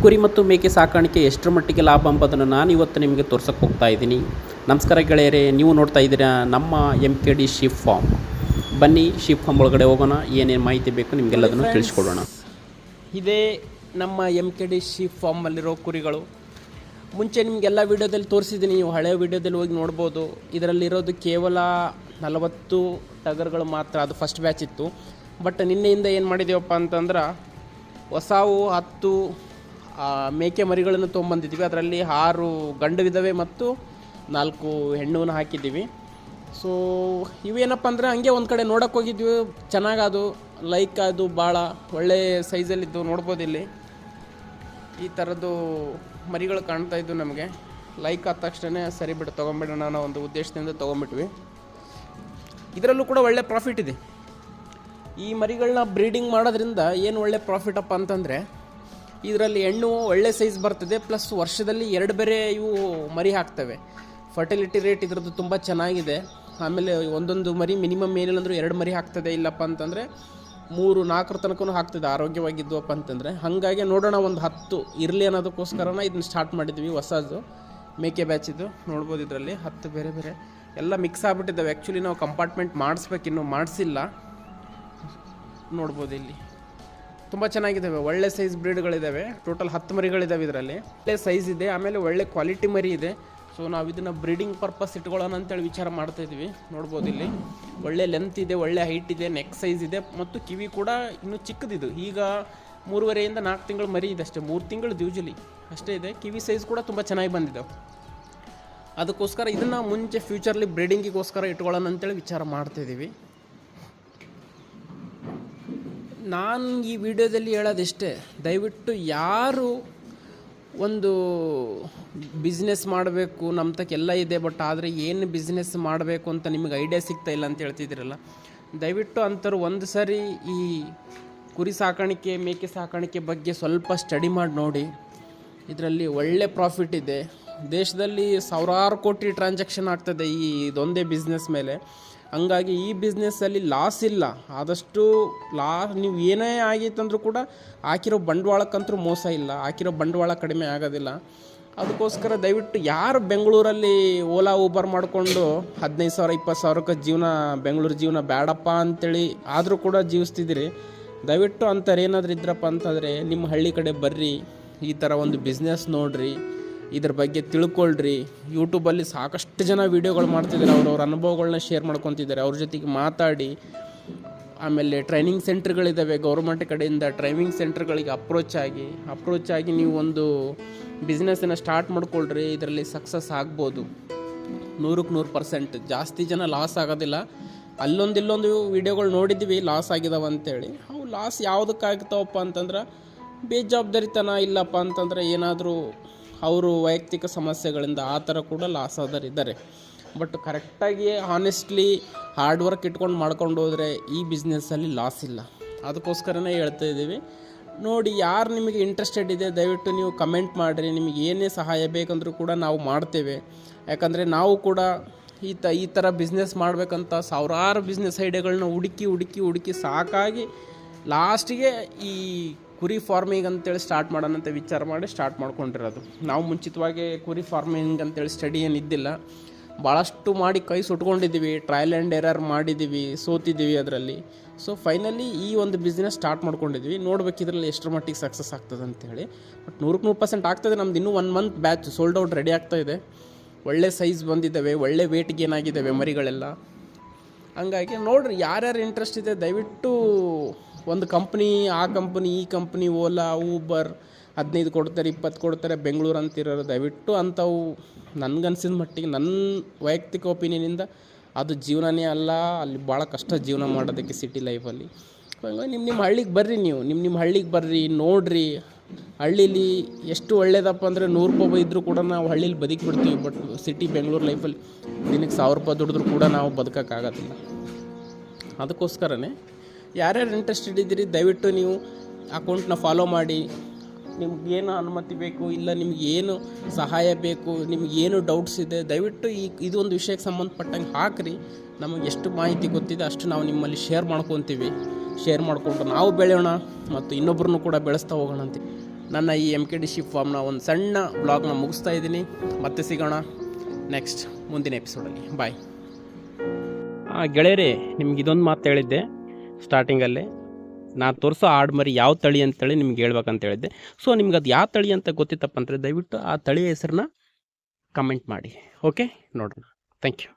ಕುರಿ ಮತ್ತು ಮೇಕೆ ಸಾಕಾಣಿಕೆ ಎಷ್ಟರ ಮಟ್ಟಿಗೆ ಲಾಭ ಅಂಬೋದನ್ನು ನಾನು ಇವತ್ತು ನಿಮಗೆ ತೋರ್ಸೋಕ್ಕೆ ಹೋಗ್ತಾ ಇದ್ದೀನಿ. ನಮಸ್ಕಾರ ಗೆಳೆಯರೇ ನೀವು ನೋಡ್ತಾ ಇದ್ದೀರಾ ನಮ್ಮ M K D sheep farm ಬನ್ನಿ ಶಿಪ್ ಫಾರ್ಮ್ ಒಳಗಡೆ ಹೋಗೋಣ ಏನೇನು ಮಾಹಿತಿ ಬೇಕು ನಿಮಗೆಲ್ಲದನ್ನು ತಿಳಿಸ್ಕೊಡೋಣ. ಇದೇ ನಮ್ಮ ಎಂ ಕೆ ಡಿ ಶಿಪ್ ಫಾರ್ಮಲ್ಲಿರೋ ಕುರಿಗಳು. ಮುಂಚೆ ನಿಮಗೆಲ್ಲ ವೀಡಿಯೋದಲ್ಲಿ ತೋರಿಸಿದ್ದೀನಿ ನೀವು ಹಳೆಯ ವೀಡಿಯೋದಲ್ಲಿ ಹೋಗಿ ನೋಡ್ಬೋದು. ಇದರಲ್ಲಿರೋದು ಕೇವಲ ನಲವತ್ತು ಟಗರ್ಗಳು ಮಾತ್ರ ಅದು ಫಸ್ಟ್ ಬ್ಯಾಚ್ ಇತ್ತು. ಬಟ್ ನಿನ್ನೆಯಿಂದ ಏನು ಮಾಡಿದ್ದೀವಪ್ಪ ಅಂತಂದ್ರೆ ಹೊಸವು ಹತ್ತು ಮೇಕೆ ಮರಿಗಳನ್ನು ತೊಗೊಂಬಂದಿದ್ದೀವಿ ಅದರಲ್ಲಿ ಆರು ಗಂಡು ಇದ್ದಾವೆ ಮತ್ತು ನಾಲ್ಕು ಹೆಣ್ಣುವನ್ನು ಹಾಕಿದ್ದೀವಿ. ಸೊ ಇವೇನಪ್ಪ ಅಂದರೆ ಹಂಗೆ ಒಂದು ಕಡೆ ನೋಡೋಕೆ ಹೋಗಿದ್ವಿ. ಚೆನ್ನಾಗದು ಲೈಕ್ ಅದು ಭಾಳ ಒಳ್ಳೆ ಸೈಜಲ್ಲಿದ್ದು ನೋಡ್ಬೋದು ಇಲ್ಲಿ. ಈ ಥರದ್ದು ಮರಿಗಳು ಕಾಣ್ತಾ ಇದ್ದು ನಮಗೆ. ಲೈಕ್ ಆದ ತಕ್ಷಣ ಸರಿ ಬಿಡು ತೊಗೊಂಬಿಡೋಣ ಅನ್ನೋ ಒಂದು ಉದ್ದೇಶದಿಂದ ತೊಗೊಂಬಿಟ್ವಿ ಇದರಲ್ಲೂ ಕೂಡ ಒಳ್ಳೆ ಪ್ರಾಫಿಟ್ ಇದೆ. ಈ ಮರಿಗಳನ್ನ ಬ್ರೀಡಿಂಗ್ ಮಾಡೋದ್ರಿಂದ ಏನು ಒಳ್ಳೆ ಪ್ರಾಫಿಟಪ್ಪ ಅಂತಂದರೆ ಇದರಲ್ಲಿ ಹೆಣ್ಣು ಒಳ್ಳೆ ಸೈಜ್ ಬರ್ತದೆ ಪ್ಲಸ್ ವರ್ಷದಲ್ಲಿ ಎರಡು ಬೇರೆ ಇವು ಮರಿ ಹಾಕ್ತವೆ. ಫರ್ಟಿಲಿಟಿ ರೇಟ್ ಇದರದ್ದು ತುಂಬ ಚೆನ್ನಾಗಿದೆ. ಆಮೇಲೆ ಒಂದೊಂದು ಮರಿ ಮಿನಿಮಮ್ ಏನಿಲ್ಲ ಅಂದರೂ ಎರಡು ಮರಿ ಹಾಕ್ತದೆ, ಇಲ್ಲಪ್ಪ ಅಂತಂದರೆ ಮೂರು, ನಾಲ್ಕರ ತನಕನೂ ಹಾಕ್ತದೆ ಆರೋಗ್ಯವಾಗಿದ್ವಪ್ಪ ಅಂತಂದರೆ. ಹಾಗಾಗಿ ನೋಡೋಣ ಒಂದು ಹತ್ತು ಇರಲಿ ಅನ್ನೋದಕ್ಕೋಸ್ಕರನ ಇದನ್ನ ಸ್ಟಾರ್ಟ್ ಮಾಡಿದ್ವಿ ಹೊಸದು. ಮೇಕೆ ಬ್ಯಾಚಿದ್ದು ನೋಡ್ಬೋದು ಇದರಲ್ಲಿ ಹತ್ತು ಬೇರೆ ಬೇರೆ. ಎಲ್ಲ ಮಿಕ್ಸ್ ಆಗ್ಬಿಟ್ಟಿದ್ದಾವೆ. ಆ್ಯಕ್ಚುಲಿ ನಾವು ಕಂಪಾರ್ಟ್ಮೆಂಟ್ ಮಾಡಿಸ್ಬೇಕು ಇನ್ನೂ ಮಾಡಿಸಿಲ್ಲ. ನೋಡ್ಬೋದು ಇಲ್ಲಿ. ತುಂಬ ಚೆನ್ನಾಗಿದ್ದಾವೆ. ಒಳ್ಳೆ ಸೈಜ್ ಬ್ರೀಡ್ಗಳಿದ್ದಾವೆ ಟೋಟಲ್ ಹತ್ತು ಮರಿಗಳಿದ್ದಾವೆ ಇದರಲ್ಲಿ. ಒಳ್ಳೆ ಸೈಜ್ ಇದೆ. ಆಮೇಲೆ ಒಳ್ಳೆ ಕ್ವಾಲಿಟಿ ಮರಿ ಇದೆ. ಸೊ ನಾವು ಇದನ್ನು ಬ್ರೀಡಿಂಗ್ ಪರ್ಪಸ್ ಇಟ್ಕೊಳ್ಳೋಣ ಅಂತೇಳಿ ವಿಚಾರ ಮಾಡ್ತಾ ನೋಡ್ಬೋದು ಇಲ್ಲಿ. ಒಳ್ಳೆ ಲೆಂತ್ ಇದೆ, ಒಳ್ಳೆ ಹೈಟ್ ಇದೆ ನೆಕ್ ಸೈಜ್ ಇದೆ. ಮತ್ತು ಕಿವಿ ಕೂಡ ಇನ್ನೂ ಚಿಕ್ಕದಿದು. ಈಗ ಮೂರುವರೆಯಿಂದ ನಾಲ್ಕು ತಿಂಗಳು ಮರಿ ಇದೆ ಅಷ್ಟೇ. ಮೂರು ತಿಂಗಳು ಯೂಜಲಿ ಅಷ್ಟೇ ಇದೆ. ಕಿವಿ ಸೈಜ್ ಕೂಡ ತುಂಬ ಚೆನ್ನಾಗಿ ಬಂದಿದ್ದಾವೆ ಅದಕ್ಕೋಸ್ಕರ ಇದನ್ನು ಮುಂಚೆ ಫ್ಯೂಚರ್ಲಿ ಬ್ರೀಡಿಂಗಿಗೋಸ್ಕರ ಇಟ್ಕೊಳ್ಳೋಣ ಅಂತೇಳಿ ವಿಚಾರ ಮಾಡ್ತಾಯಿದ್ದೀವಿ ನಾನು ಈ ವಿಡಿಯೋದಲ್ಲಿ ಹೇಳೋದಿಷ್ಟೇ, ದಯವಿಟ್ಟು ಯಾರು ಒಂದು ಬಿಸ್ನೆಸ್ ಮಾಡಬೇಕು ನಮ್ಮ ತಕ್ಕ ಎಲ್ಲ ಇದೆ ಬಟ್ ಆದರೆ ಏನು ಬಿಸ್ನೆಸ್ ಮಾಡಬೇಕು ಅಂತ ನಿಮಗೆ ಐಡಿಯಾ ಸಿಗ್ತಾ ಇಲ್ಲ ಅಂತ ಹೇಳ್ತಿದ್ದೀರಲ್ಲ, ದಯವಿಟ್ಟು ಅಂಥವ್ರು ಒಂದು ಸರಿ ಈ ಕುರಿ ಸಾಕಾಣಿಕೆ, ಮೇಕೆ ಸಾಕಾಣಿಕೆ ಬಗ್ಗೆ ಸ್ವಲ್ಪ ಸ್ಟಡಿ ಮಾಡಿ ನೋಡಿ. ಇದರಲ್ಲಿ ಒಳ್ಳೆ ಪ್ರಾಫಿಟ್ ಇದೆ. ದೇಶದಲ್ಲಿ ಸಾವಿರಾರು ಕೋಟಿ ಟ್ರಾನ್ಸಾಕ್ಷನ್ ಆಗ್ತದೆ ಈ ಇದೊಂದೇ ಬಿಸ್ನೆಸ್ ಮೇಲೆ. ಹಂಗಾಗಿ ಈ ಬಿಸ್ನೆಸ್ಸಲ್ಲಿ ಲಾಸ್ ಇಲ್ಲ. ಆದಷ್ಟು ಲಾ, ನೀವು ಏನೇ ಆಗಿತ್ತಂದ್ರೂ ಕೂಡ ಹಾಕಿರೋ ಬಂಡವಾಳಕ್ಕಂತೂ ಮೋಸ ಇಲ್ಲ. ಹಾಕಿರೋ ಬಂಡವಾಳ ಕಡಿಮೆ ಆಗೋದಿಲ್ಲ. ಅದಕ್ಕೋಸ್ಕರ ದಯವಿಟ್ಟು ಯಾರು ಬೆಂಗಳೂರಲ್ಲಿ ಓಲಾ ಊಬರ್ ಮಾಡಿಕೊಂಡು ಹದಿನೈದು ಸಾವಿರ, ಇಪ್ಪತ್ತು ಸಾವಿರಕ್ಕೆ ಜೀವನ, ಬೆಂಗಳೂರು ಜೀವನ ಬೇಡಪ್ಪ ಅಂತೇಳಿ ಆದರೂ ಕೂಡ ಜೀವಿಸ್ತಿದ್ದೀರಿ. ದಯವಿಟ್ಟು ಅಂಥವ್ರು ಏನಾದರೂ ಇದ್ರಪ್ಪ ಅಂತಂದರೆ ನಿಮ್ಮ ಹಳ್ಳಿ ಕಡೆ ಬರ್ರಿ, ಈ ಥರ ಒಂದು ಬಿಸ್ನೆಸ್ ನೋಡ್ರಿ. ಇದ್ರ ಬಗ್ಗೆ ತಿಳ್ಕೊಳ್ರಿ. ಯೂಟ್ಯೂಬಲ್ಲಿ ಸಾಕಷ್ಟು ಜನ ವೀಡಿಯೋಗಳು ಮಾಡ್ತಿದ್ದಾರೆ. ಅವ್ರವ್ರ ಅನುಭವಗಳನ್ನ ಶೇರ್ ಮಾಡ್ಕೊತಿದ್ದಾರೆ. ಅವ್ರ ಜೊತೆಗೆ ಮಾತಾಡಿ. ಆಮೇಲೆ ಟ್ರೈನಿಂಗ್ ಸೆಂಟ್ರ್ಗಳಿದ್ದಾವೆ ಗೌರ್ಮೆಂಟ್ ಕಡೆಯಿಂದ ಟ್ರೈನಿಂಗ್ ಸೆಂಟ್ರ್ಗಳಿಗೆ ಅಪ್ರೋಚ್ ಆಗಿ. ಅಪ್ರೋಚ್ ಆಗಿ ನೀವು ಒಂದು ಬಿಸ್ನೆಸ್ಸನ್ನು ಸ್ಟಾರ್ಟ್ ಮಾಡ್ಕೊಳ್ರಿ. ಇದರಲ್ಲಿ ಸಕ್ಸಸ್ ಆಗ್ಬೋದು. ನೂರಕ್ಕೆ ನೂರು ಪರ್ಸೆಂಟ್ ಜಾಸ್ತಿ ಜನ ಲಾಸ್ ಆಗೋದಿಲ್ಲ. ಅಲ್ಲೊಂದು ಇಲ್ಲೊಂದು ವೀಡಿಯೋಗಳು ನೋಡಿದ್ವಿ. ಲಾಸ್ ಆಗಿದಾವೆ ಅಂತೇಳಿ. ಅವು ಲಾಸ್ ಯಾವುದಕ್ಕಾಗ್ತಾವಪ್ಪ ಅಂತಂದ್ರೆ ಬೇಜವಾಬ್ದಾರಿತನ ಇಲ್ಲಪ್ಪ ಅಂತಂದ್ರೆ ಏನಾದರೂ ಅವರು ವೈಯಕ್ತಿಕ ಸಮಸ್ಯೆಗಳಿಂದ ಆ ಥರ ಕೂಡ ಲಾಸ್ ಆದರಿದ್ದಾರೆ ಬಟ್ ಕರೆಕ್ಟಾಗಿ ಹಾನೆಸ್ಟ್ಲಿ ಹಾರ್ಡ್ ವರ್ಕ್ ಇಟ್ಕೊಂಡು ಮಾಡ್ಕೊಂಡು ಹೋದರೆ ಈ ಬಿಸ್ನೆಸ್ಸಲ್ಲಿ ಲಾಸ್ ಇಲ್ಲ. ಅದಕ್ಕೋಸ್ಕರನೇ ಹೇಳ್ತಾ ಇದ್ದೀವಿ. ನೋಡಿ, ಯಾರು ನಿಮಗೆ ಇಂಟ್ರೆಸ್ಟೆಡ್ ಇದೆ, ದಯವಿಟ್ಟು ನೀವು ಕಮೆಂಟ್ ಮಾಡಿರಿ. ನಿಮಗೆ ಏನೇ ಸಹಾಯ ಬೇಕಂದರೂ ಕೂಡ ನಾವು ಮಾಡ್ತೇವೆ. ಯಾಕಂದರೆ ನಾವು ಕೂಡ ಈ ತ, ಈ ಥರ ಬಿಸ್ನೆಸ್ ಮಾಡಬೇಕಂತ ಸಾವಿರಾರು ಬಿಸ್ನೆಸ್ ಐಡಿಯಾಗಳನ್ನ ಹುಡುಕಿ ಹುಡುಕಿ ಹುಡುಕಿ ಸಾಕಾಗಿ ಲಾಸ್ಟಿಗೆ ಈ ಕುರಿ ಫಾರ್ಮಿಂಗ್ ಅಂತೇಳಿ ಸ್ಟಾರ್ಟ್ ಮಾಡೋಣ ಅಂತ ವಿಚಾರ ಮಾಡಿ ಸ್ಟಾರ್ಟ್ ಮಾಡ್ಕೊಂಡಿರೋದು. ನಾವು ಮುಂಚಿತವಾಗಿ ಕುರಿ ಫಾರ್ಮಿಂಗ್ ಅಂತೇಳಿ ಸ್ಟಡಿ ಏನಿದ್ದಿಲ್ಲ. ಭಾಳಷ್ಟು ಮಾಡಿ ಕೈ ಸುಟ್ಕೊಂಡಿದ್ದೀವಿ ಟ್ರಯಲ್ ಆ್ಯಂಡ್ ಎರರ್ ಮಾಡಿದ್ದೀವಿ, ಸೋತಿದ್ದೀವಿ ಅದರಲ್ಲಿ. ಸೊ ಫೈನಲಿ ಈ ಒಂದು ಬಿಸ್ನೆಸ್ ಸ್ಟಾರ್ಟ್ ಮಾಡ್ಕೊಂಡಿದ್ವಿ. ನೋಡ್ಬೇಕು ಇದರಲ್ಲಿ ಎಷ್ಟರ ಮಟ್ಟಿಗೆ ಸಕ್ಸಸ್ ಆಗ್ತದೆ ಅಂತೇಳಿ. ಬಟ್ ನೂರಕ್ಕೆ ನೂರು ಪರ್ಸೆಂಟ್ ಆಗ್ತದೆ, ನಮ್ದು ಇನ್ನೂ one month batch sold out ready ಆಗ್ತಾ ಇದೆ. ಒಳ್ಳೆ ಸೈಜ್ ಬಂದಿದ್ದಾವೆ, ಒಳ್ಳೆ ವೇಟ್ಗೆ ಏನಾಗಿದ್ದಾವೆ ಮರಿಗಳೆಲ್ಲ. ಹಂಗಾಗಿ ನೋಡ್ರಿ ಯಾರ್ಯಾರು ಇಂಟ್ರೆಸ್ಟ್ ಇದೆ, ದಯವಿಟ್ಟು ಒಂದು ಕಂಪ್ನಿ, ಆ ಕಂಪ್ನಿ, ಈ ಕಂಪ್ನಿ, ಓಲಾ, ಊಬರ್, ಹದಿನೈದು ಕೊಡ್ತಾರೆ, ಇಪ್ಪತ್ತು ಕೊಡ್ತಾರೆ, ಬೆಂಗಳೂರು ಅಂತಿರೋರು ದಯವಿಟ್ಟು ಅಂಥವು ನನಗನ್ಸಿದ ಮಟ್ಟಿಗೆ ನನ್ನ ವೈಯಕ್ತಿಕ ಒಪಿನಿಯನಿಂದ ಅದು ಜೀವನನೇ ಅಲ್ಲ, ಅಲ್ಲಿ ಭಾಳ ಕಷ್ಟ ಜೀವನ ಮಾಡೋದಕ್ಕೆ ಸಿಟಿ ಲೈಫಲ್ಲಿ. ನಿಮ್ಮ ನಿಮ್ಮ ಹಳ್ಳಿಗೆ ಬರ್ರಿ ನೀವು ನಿಮ್ಮ ನಿಮ್ಮ ಹಳ್ಳಿಗೆ ಬರ್ರಿ, ನೋಡ್ರಿ. ಹಳ್ಳೀಲಿ ಎಷ್ಟು ಒಳ್ಳೇದಪ್ಪ ಅಂದರೆ ನೂರು ರೂಪಾಯಿ ಇದ್ದರೂ ಕೂಡ ನಾವು ಹಳ್ಳೀಲಿ ಬದುಕಿಬಿಡ್ತೀವಿ, ಬಟ್ ಸಿಟಿ ಬೆಂಗಳೂರು ಲೈಫಲ್ಲಿ ದಿನಕ್ಕೆ ಸಾವಿರ ರೂಪಾಯಿ ದುಡಿದ್ರು ಕೂಡ ನಾವು ಬದುಕೋಕ್ಕಾಗೋದಿಲ್ಲ. ಅದಕ್ಕೋಸ್ಕರನೇ ಯಾರ್ಯಾರು ಇಂಟ್ರೆಸ್ಟೆಡ್ ಇದ್ದೀರಿ, ದಯವಿಟ್ಟು ನೀವು ಅಕೌಂಟ್ನ ಫಾಲೋ ಮಾಡಿ. ನಿಮಗೇನು ಅನುಮತಿ ಬೇಕು ಇಲ್ಲ ನಿಮ್ಗೆ ಏನು ಸಹಾಯ ಬೇಕು ನಿಮಗೇನು ಡೌಟ್ಸ್ ಇದೆ, ದಯವಿಟ್ಟು ಈ ಇದೊಂದು ವಿಷಯಕ್ಕೆ ಸಂಬಂಧಪಟ್ಟಂಗೆ ಹಾಕ್ರಿ. ನಮಗೆ ಎಷ್ಟು ಮಾಹಿತಿ ಗೊತ್ತಿದೆ ಅಷ್ಟು ನಾವು ನಿಮ್ಮಲ್ಲಿ ಶೇರ್ ಮಾಡ್ಕೊತೀವಿ. ಶೇರ್ ಮಾಡಿಕೊಂಡು ನಾವು ಬೆಳೆಯೋಣ ಮತ್ತು ಇನ್ನೊಬ್ಬರನ್ನು ಕೂಡ ಬೆಳೆಸ್ತಾ ಹೋಗೋಣ ಅಂತ. ನನ್ನ ಈ ಎಂ ಕೆ ಡಿ ಶಿಪ್ ಫಾರ್ಮ್ನ ಒಂದು ಸಣ್ಣ ಬ್ಲಾಗ್ನ ಮುಗಿಸ್ತಾ ಇದ್ದೀನಿ. ಮತ್ತೆ ಸಿಗೋಣ ನೆಕ್ಸ್ಟ್ ಮುಂದಿನ ಎಪಿಸೋಡಲ್ಲಿ ಬಾಯ್ ಗೆಳೆಯರೇ, ನಿಮ್ಗೆ ಇದೊಂದು ಮಾತು ಹೇಳಿದ್ದೆ. ಸ್ಟಾರ್ಟಿಂಗಲ್ಲೇ ನಾನು ತೋರಿಸೋ ಆಡ್ಮರಿ ಯಾವ ತಳಿ ಅಂತೇಳಿ ನಿಮ್ಗೆ ಹೇಳ್ಬೇಕಂತ ಹೇಳಿದ್ದೆ. ಸೊ ನಿಮ್ಗೆ ಅದು ಯಾವ ತಳಿ ಅಂತ ಗೊತ್ತಿತ್ತಪ್ಪ ಅಂದರೆ ದಯವಿಟ್ಟು ಆ ತಳಿಯ ಹೆಸರನ್ನ ಕಮೆಂಟ್ ಮಾಡಿ. ಓಕೆ ನೋಡೋಣ. Thank you